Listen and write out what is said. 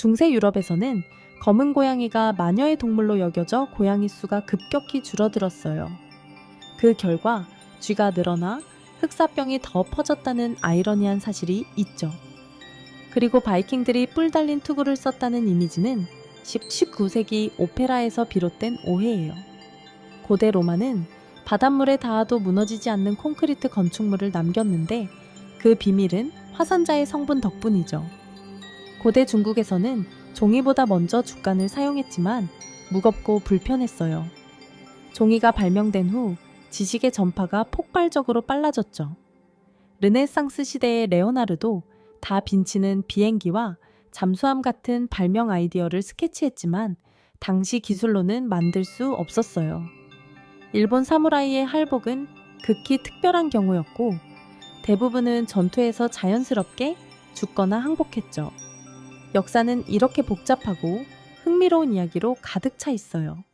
중세 유럽에서는 검은 고양이가 마녀의 동물로 여겨져 고양이 수가 급격히 줄어들었어요. 그 결과 쥐가 늘어나 흑사병이 더 퍼졌다는 아이러니한 사실이 있죠. 그리고 바이킹들이 뿔 달린 투구를 썼다는 이미지는 19세기 오페라에서 비롯된 오해예요. 고대 로마는 바닷물에 닿아도 무너지지 않는 콘크리트 건축물을 남겼는데 그 비밀은 화산자의 성분 덕분이죠. 고대 중국에서는 종이보다 먼저竹간을 사용했지만 무겁고 불편했어요. 종이가 발명된 후 지식의 전파가 폭발적으로 빨라졌죠. 르네상스 시대의 레오나르도 다 빈치는 비행기와 잠수함 같은 발명 아이디어를 스케치했지만 당시 기술로는 만들 수 없었어요. 일본 사무라이의 할복은 극히 특별한 경우였고 대부분은 전투에서 자연스럽게 죽거나 항복했죠. 역사는 이렇게 복잡하고 흥미로운 이야기로 가득 차 있어요.